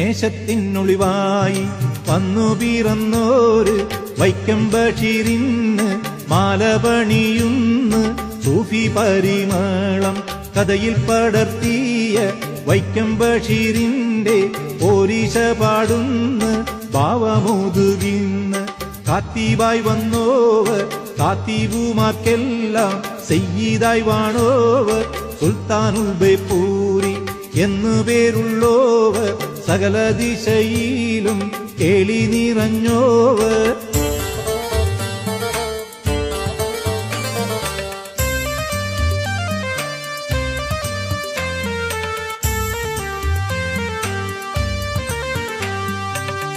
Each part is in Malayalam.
നേശത്തിനൊളിവായി വന്നു പിറന്നോര് വൈക്കം ബഷീറിന്ന് മാലപണിയുന്ന് സൂഫി പരിമാളം കഥയിൽ പടർത്തിയ വൈക്കം ബഷീറിന്റെ ഓരീശ പാടുന്ന് ഭാവമുതുകിന്ന് കാത്തീവായി വന്നോവർ കാത്തീവുമാർക്കെല്ലാം സെയ്യീതായി വാണോവർ സുൽത്താനുൽ ബേപ്പൂരി എന്നു പേരുള്ളോവർ സകല ദിശയിലും കേളി നിറഞ്ഞോവർ.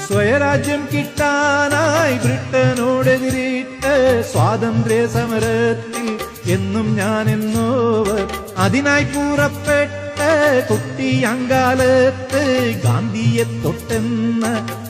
സ്വയരാജ്യം കിട്ടാനായി ബ്രിട്ടനോടെതിരിട്ട് സ്വാതന്ത്ര്യ സമരത്തിൽ എന്നും ഞാൻ എന്നോവർ. അതിനായി പുറപ്പെട്ട കുട്ടി ഗാന്ധിയെ തൊട്ടെന്ന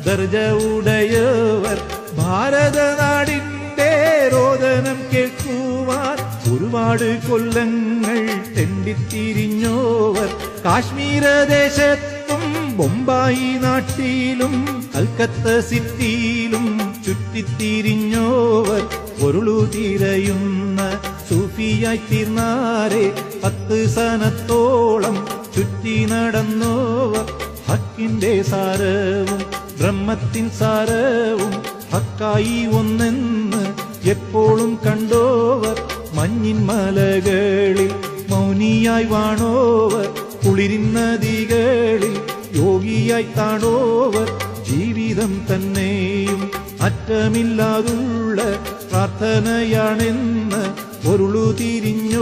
ദർജ ഉടയവർ ഭാരതനാടിന്റെ രോദനം കേൾക്കുവാൻ ഒരുപാട് കൊല്ലങ്ങൾ തെണ്ടിത്തിരിഞ്ഞോവർ. കാശ്മീര ദേശത്തും ബൊമ്പായി നാട്ടിലും കൽക്കത്ത സിറ്റിയിലും ചുറ്റിത്തിരിഞ്ഞോവർ. പൊരുളു തിരയുന്ന സൂഫിയായി തീർന്നാരെ പത്ത് സനത്തോളം ചുറ്റി നടന്നോവർ ഹക്കിന്റെ സാരവും ബ്രഹ്മത്തിൻ സാരവും ഹക്കായി ഒന്നെന്ന് എപ്പോഴും കണ്ടോവർ. മഞ്ഞിൻ മലകളിൽ മൗനിയായി വാണോവർ. കുളിരിൻ നദികളിൽ യോഗിയായി താണോവർ. ജീവിതം തന്നെയും അറ്റമില്ലാതുള്ള പ്രാർത്ഥനയാണെന്ന് പൊരുളു തിരിഞ്ഞോവർ